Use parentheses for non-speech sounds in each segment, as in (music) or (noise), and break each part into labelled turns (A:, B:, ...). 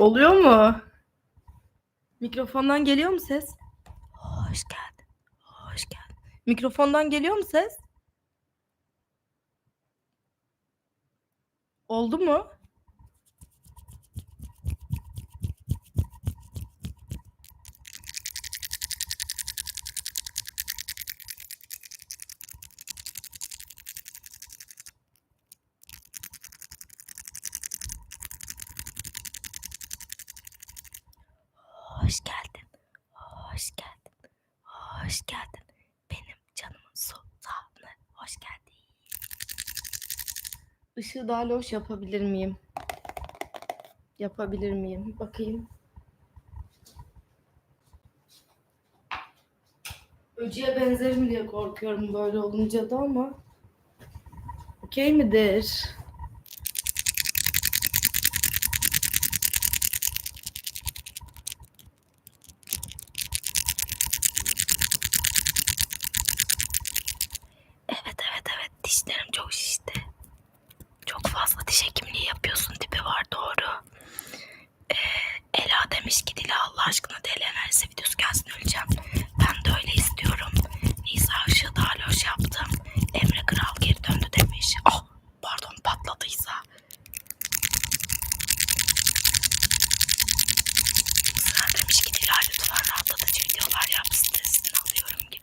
A: Oluyor mu? Mikrofondan geliyor mu ses? Hoş geldin. Hoş geldin. Mikrofondan geliyor mu ses? Oldu mu? ışığı daha loş yapabilir miyim? Yapabilir miyim? Bakayım. Öcüye benzerim diye korkuyorum böyle olunca da ama. Okey midir?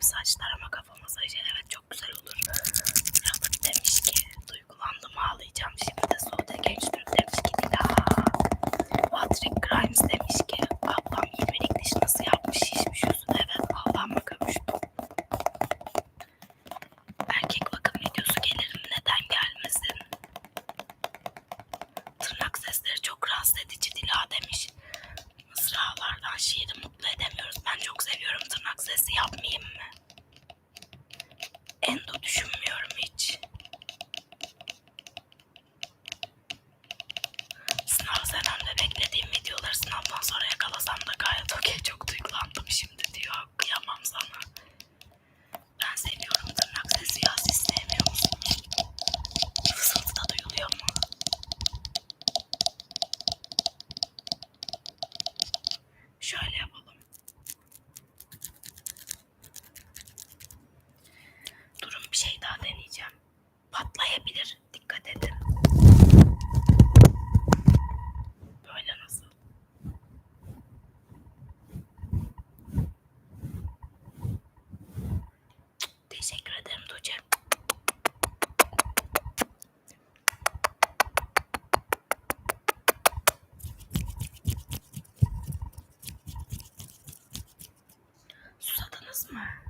A: saçlar ama kafa masajı evet çok güzel olur. Rahat demiş ki duygulandım ağlayacağım şimdi de Sude Genç Türk demiş ki Dila. Patrick Grimes demiş ki Christmas.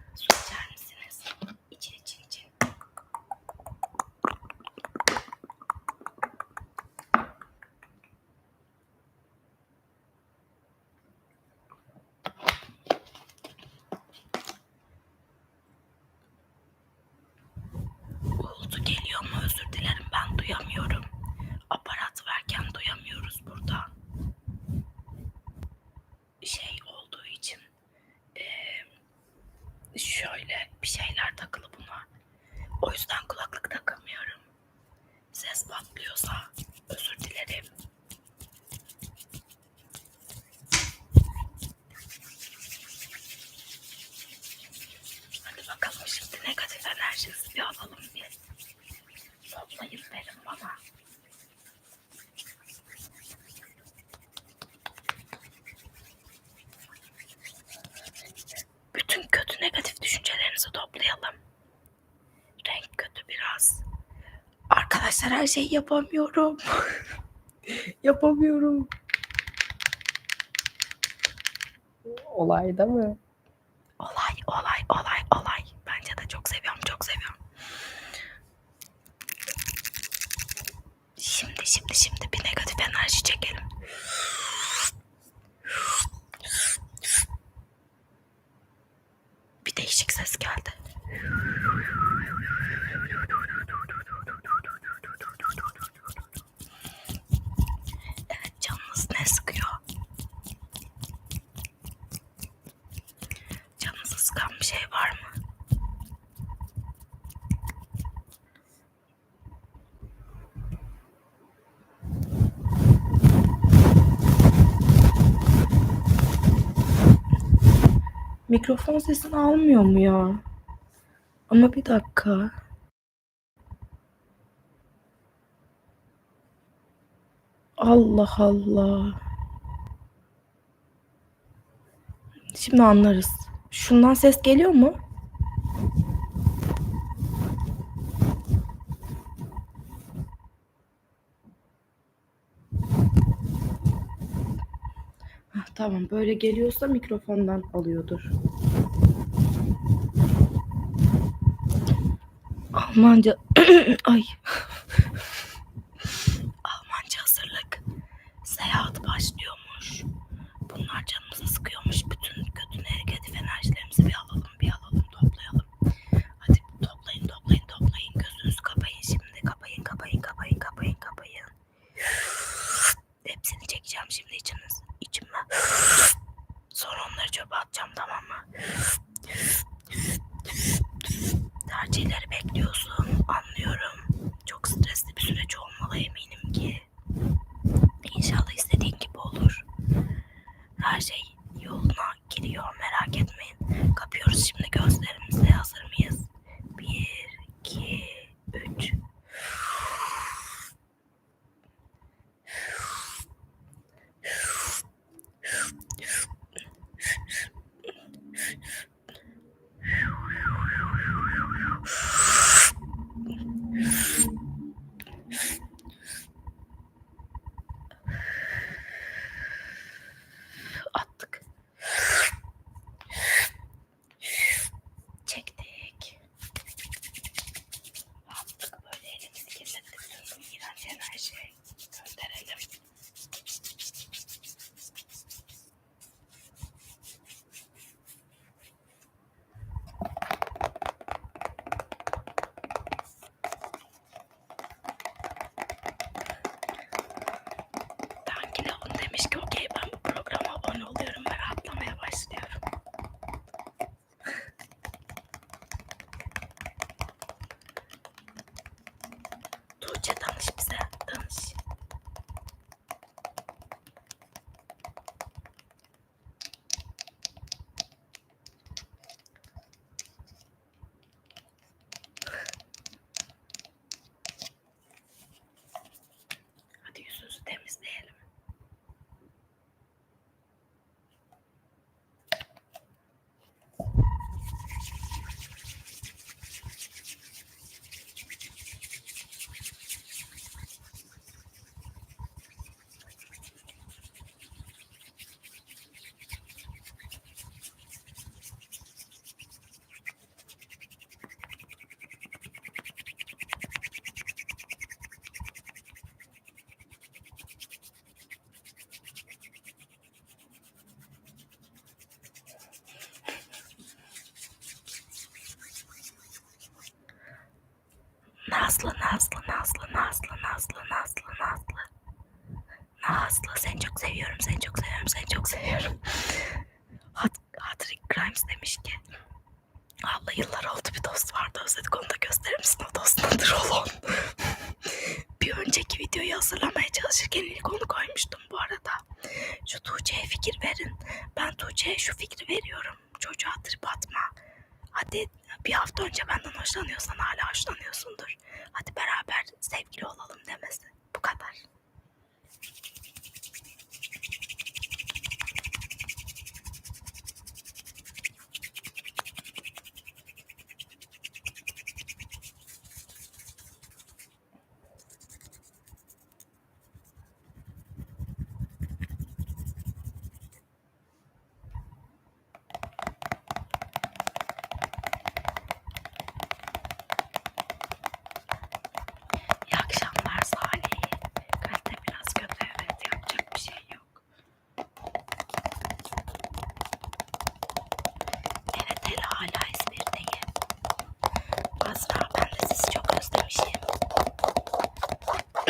A: her şeyi yapamıyorum. (laughs) yapamıyorum.
B: Olayda mı?
A: Olay, olay, olay, olay. Bence de çok seviyorum, çok seviyorum. Şimdi, şimdi, şimdi bir negatif enerji çekelim. Mikrofon sesini almıyor mu ya? Ama bir dakika. Allah Allah. Şimdi anlarız. Şundan ses geliyor mu? Tamam böyle geliyorsa mikrofondan alıyordur. Almanca (clears throat) ay (laughs) Almanca hazırlık seyahat başlıyormuş. Nazlı, Nazlı, Nazlı, Nazlı, Nazlı, Nazlı, Nazlı. Nazlı seni çok seviyorum, seni çok seviyorum, seni çok seviyorum. Hat Hatrik Grimes demiş ki Abla yıllar oldu bir dost vardı özledik onu da gösterir misin o dost nedir olan? (laughs) bir önceki videoyu hazırlamaya çalışırken ilk onu koymuştum bu arada. Şu Tuğçe'ye fikir verin. Ben Tuğçe'ye şu fikri veriyorum. Çocuğa trip atma. Hadi bir hafta önce benden hoşlanıyorsan hala hoşlanıyorsundur. Hadi beraber sevgili olalım demesi. Bu kadar.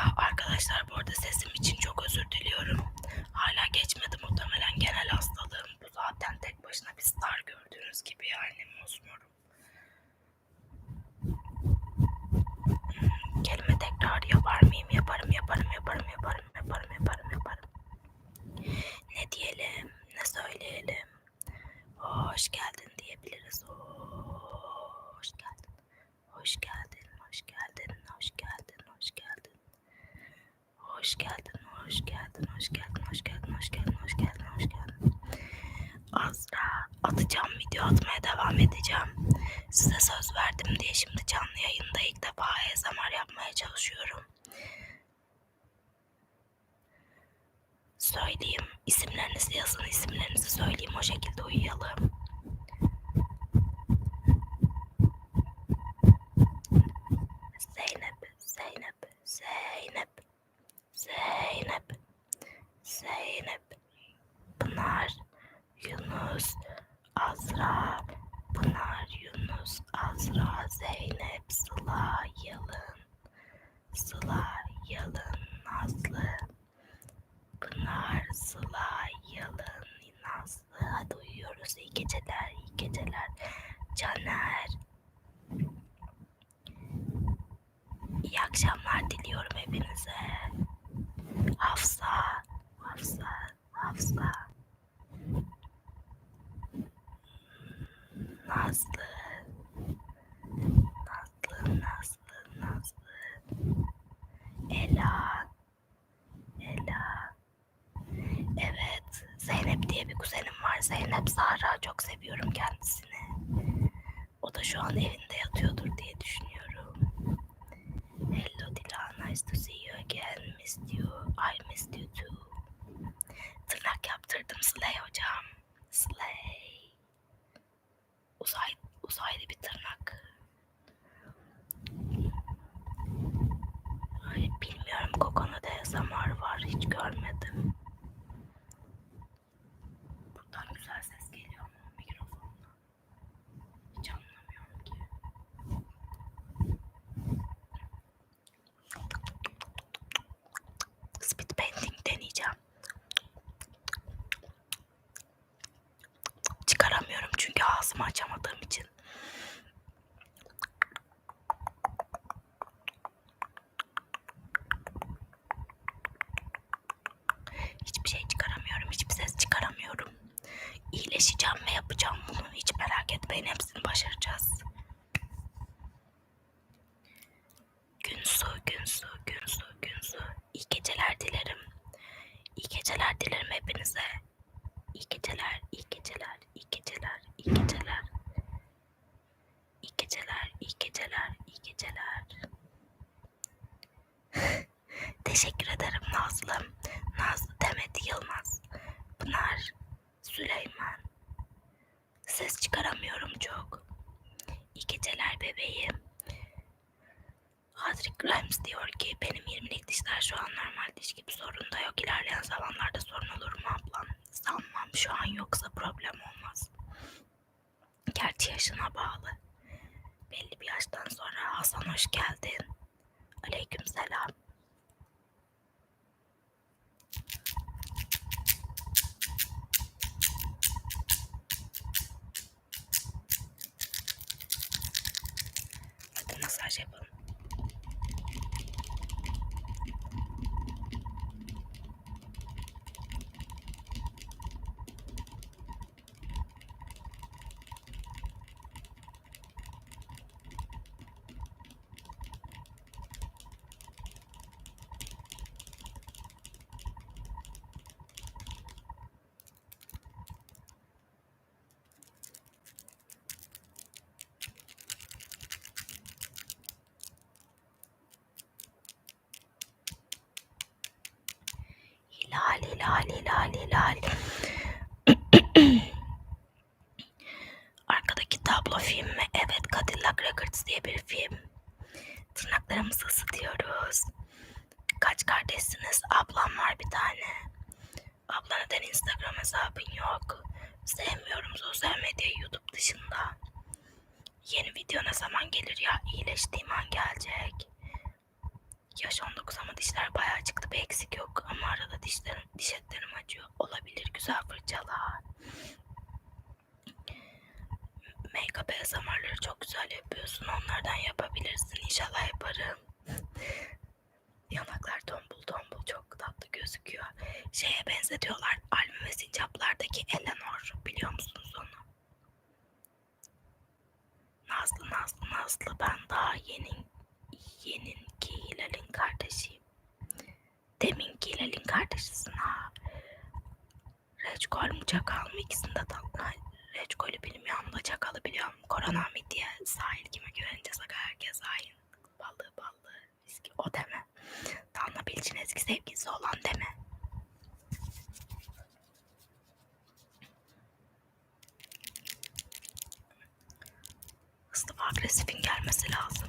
A: arkadaşlar bu arada sesim için çok özür diliyorum. Hala geçmedi muhtemelen genel hastalığım. Bu zaten tek başına bir star gördüğünüz gibi yani mosmorum. Hmm, Kelime tekrar yapar mıyım? Yaparım, yaparım, yaparım, yaparım, yaparım, yaparım, yaparım. Ne diyelim, ne söyleyelim? Hoş geldin diyebiliriz. Hoş geldin. Hoş geldin, hoş geldin, hoş geldin, hoş geldin. Hoş geldin, hoş geldin, hoş geldin, hoş geldin, hoş geldin, hoş geldin, hoş geldin. Azra atacağım video atmaya devam edeceğim. Size söz verdim diye şimdi canlı yayında ilk defa ASMR yapmaya çalışıyorum. Söyleyeyim. isimlerinizi yazın, isimlerinizi söyleyeyim o şekilde uyuyalım. Zeynep, Zeynep, Zeynep, Zeynep, Zeynep, Pınar, Yunus, Azra, Pınar, Yunus, Azra, Zeynep, Sıla, Yalın, Sıla, Yalın, Nazlı, Pınar, Sıla, Yalın, Nazlı. Hadi uyuyoruz. İyi geceler, iyi geceler. Caner. İyi akşamlar diliyorum hepinize. Hafsa, Hafsa, Hafsa. Nazlı. Nazlı, Nazlı, Nazlı. Ela. Ela. Evet, Zeynep diye bir kuzenim var. Zeynep Zahra çok seviyorum kendisini. O da şu an evinde yatıyordur diye düşünüyorum. Hello Dila, nice to see you again. Missed you. I missed you too. Tırnak yaptırdım Slay hocam. Slay. Uzay, uzaylı bir tırnak. Ay, bilmiyorum Koko'da ASMR var. Hiç görmedim. Buradan güzel ses geliyor ama mikrofonla. Hiç anlamıyorum ki. Speed painting deneyeceğim. Çıkaramıyorum çünkü ağzımı açamadığım için. Hiçbir şey çıkaramıyorum, hiçbir ses çıkaramıyorum. İyileşeceğim ve yapacağım bunu. Hiç merak etmeyin, hepsini başaracağız. Günsu, Günsu, Günsu, Günsu. İyi geceler dilerim. İyi geceler dilerim hepinize. İyi geceler, iyi geceler, iyi geceler, iyi geceler. İyi geceler, iyi geceler, iyi geceler. (laughs) Teşekkür ederim Nazlım. Nazlı Demet Yılmaz. Pınar. Süleyman. Ses çıkaramıyorum çok. İyi geceler bebeğim. Hadrick Grimes diyor ki benim 20'lik dişler şu an normal diş gibi sorun da yok. İlerleyen zamanlarda sorun olur mu ablam? Sanmam şu an yoksa problem olmaz. Gerçi yaşına bağlı. Belli bir yaştan sonra Hasan hoş geldin. Aleyküm selam. Hilal, hilal, hilal, hilal. Arkadaki tablo film mi? Evet, Cadillac Records diye bir film. Tırnaklarımızı ısıtıyoruz. Kaç kardeşsiniz? Ablam var bir tane. Abla neden Instagram hesabın yok? Sevmiyorum sosyal medyayı YouTube dışında. Yeni video ne zaman gelir ya? İyileştiğim an gelecek. Yaş 19 ama dişler bayağı çıktı. Bir eksik yok. Ama arada dişlerim, diş etlerim acıyor. Olabilir. Güzel fırçalar. Make-up ASMR'ları çok güzel yapıyorsun. Onlardan yapabilirsin. İnşallah yaparım. (laughs) Yanaklar tombul tombul çok tatlı gözüküyor. Şeye benzetiyorlar. Albüm ve Sincaplar'daki Eleanor. Biliyor musunuz onu? Nazlı Nazlı Nazlı ben daha yeni yeninki Hilal'in kardeşiyim. Deminki Hilal'in kardeşisin ha. Reçkol mu çakal mı ikisini de tatlı. Reçkolü bilmiyorum da çakalı biliyorum. Korona mı diye sahil kime güveneceğiz aga herkes hain. Ballı ballı viski o deme. Danla Bilçin eski sevgilisi olan deme. Hızlı ve agresifin gelmesi lazım.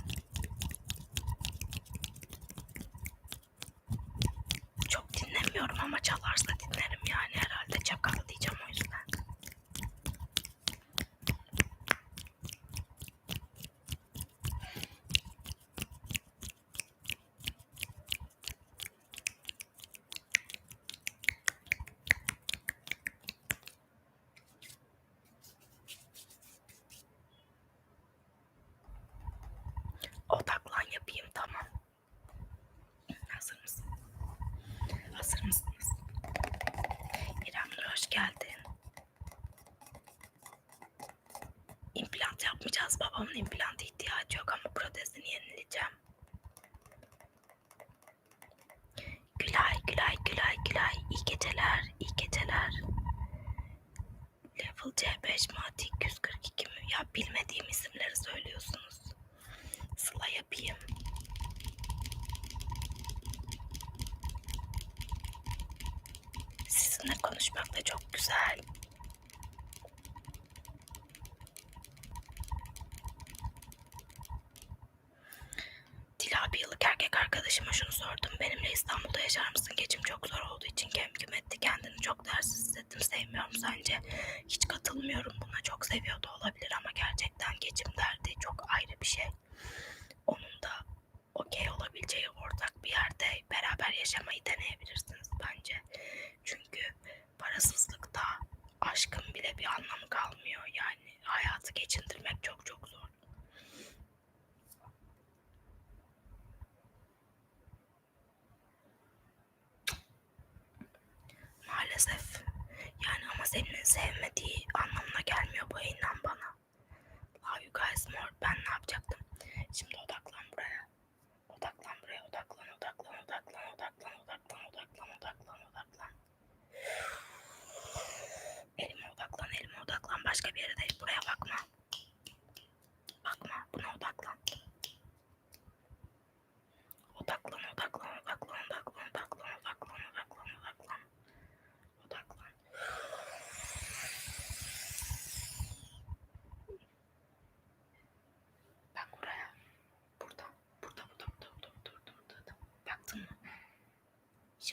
A: Çok dinlemiyorum ama çalarsa dinlerim yani herhalde çakal diyeceğim o yüzden. Odaklan yapayım tamam. Hazır mısın? Hazır mısınız? İrem Nur hoş geldin. İmplant yapmayacağız. Babamın implanta ihtiyacı yok ama protezini yenileyeceğim. Gülay, Gülay, Gülay, Gülay. İyi geceler, iyi geceler. Level C5 Mati 242 mi? Ya bilmediğim isimleri söylüyorsunuz. Sıla yapayım. Sizinle konuşmak da çok güzel. Dila bir yıllık erkek arkadaşıma şunu sordum. Benimle İstanbul'da yaşar mısın? Geçim çok zor olduğu için kemküm etti. Kendini çok değersiz hissettim. Sevmiyorum sence. Hiç katılmıyorum buna. Çok seviyor da olabilir ama gerçekten geçim derdi çok ayrı bir şey. Olabileceği ortak bir yerde beraber yaşamayı deneyebilirsiniz bence. Çünkü parasızlıkta aşkın bile bir anlamı kalmıyor. Yani hayatı geçindirmek çok çok zor. Maalesef. Yani ama senin sevmediği anlamına gelmiyor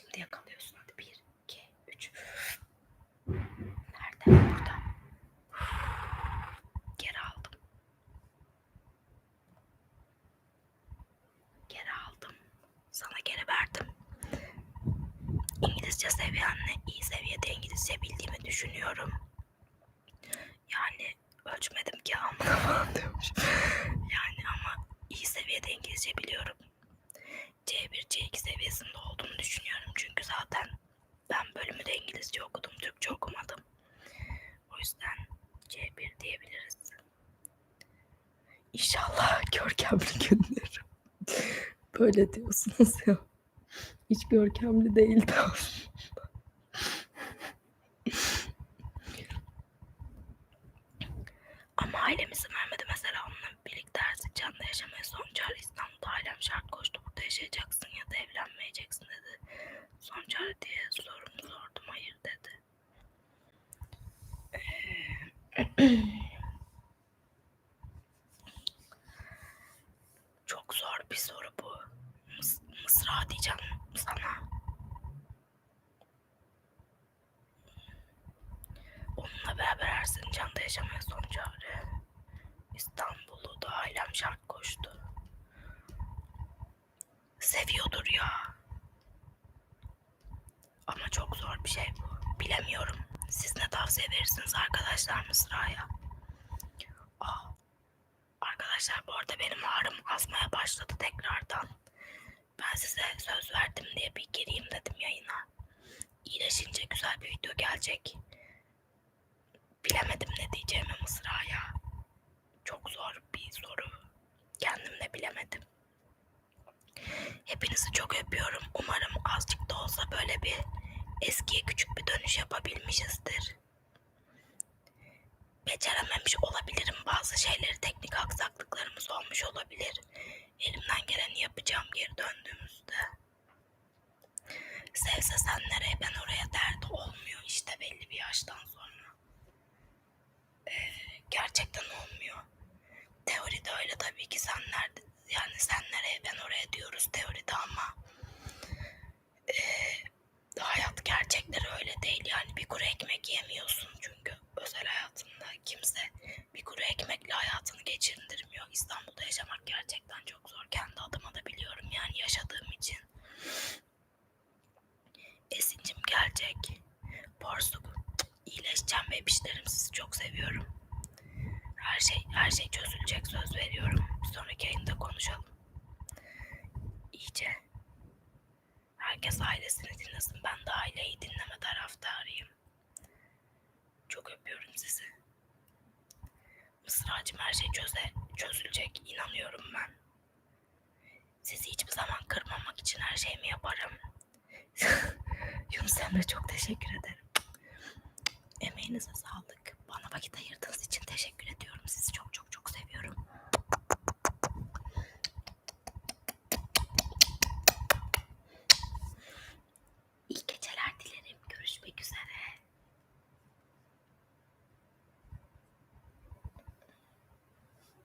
A: Şimdi yakalıyorsun. Hadi bir, iki, üç. Nerede? Burada. Geri aldım. Geri aldım. Sana geri verdim. İngilizce seviyenle iyi seviyede İngilizce bildiğimi düşünüyorum. Yani ölçmedim ki amına falan diyormuş. Yani ama iyi seviyede İngilizce biliyorum. C1, C2 seviyesinde olduğunu düşünüyorum. Çünkü zaten ben bölümü de İngilizce okudum, Türkçe okumadım. O yüzden C1 diyebiliriz. İnşallah görkemli günler. Böyle diyorsunuz ya. Hiç görkemli değildi aslında. Ama ailem izin vermedi mesela onunla birlikte Erzincan'da yaşamaya son çare İstanbul'da ailem şart koştu. Burada yaşayacaksın ya da evlenmeyeceksin dedi. Son diye sorumu sordum. Hayır dedi. (clears throat) Ee, Çok zor bir soru bu. Mıs- Mısra diyeceğim sana. Onunla beraber Erzincan'da yaşamaya son çare. İstanbul'u da ailem şart koştu. seviyordur ya. Ama çok zor bir şey bu. Bilemiyorum. Siz ne tavsiye verirsiniz arkadaşlar Mısra'ya? Aa, arkadaşlar bu arada benim ağrım azmaya başladı tekrardan. Ben size söz verdim diye bir gireyim dedim yayına. İyileşince güzel bir video gelecek. Bilemedim ne diyeceğimi Mısra'ya. Çok zor bir soru. Kendim de bilemedim. Hepinizi çok öpüyorum. Umarım azıcık da olsa böyle bir eskiye küçük bir dönüş yapabilmişizdir. Becerememiş olabilirim bazı şeyleri. Teknik aksaklıklarımız olmuş olabilir. Elimden geleni yapacağım geri döndüğümüzde. Sevse sen nereye ben oraya derdi olmuyor işte belli bir yaştan sonra. Ee, gerçekten olmuyor. Teoride öyle tabii ki sen nerede yani sen nereye ben oraya diyoruz teoride ama eee, hayat gerçekleri öyle değil yani bir kuru ekmek yemiyorsun çünkü özel hayatında kimse bir kuru ekmekle hayatını geçirdirmiyor. İstanbul'da yaşamak gerçekten çok zor. Kendi adıma da biliyorum yani yaşadığım için. Esincim gelecek. Porsuk. iyileşeceğim bebişlerim sizi çok seviyorum. Her şey her şey çözülecek söz veriyorum. Bir sonraki yayında konuşalım. İyice. Herkes ailesini dinlesin. Ben de aileyi dinleme taraftarıyım. Çok öpüyorum sizi. Mısracım her şey çöze, çözülecek. inanıyorum ben. Sizi hiçbir zaman kırmamak için her şeyimi yaparım. (laughs) Yunus Emre çok teşekkür ederim. Emeğinize sağlık. Bana vakit ayırdığınız için teşekkür ediyorum. Sizi çok çok çok seviyorum.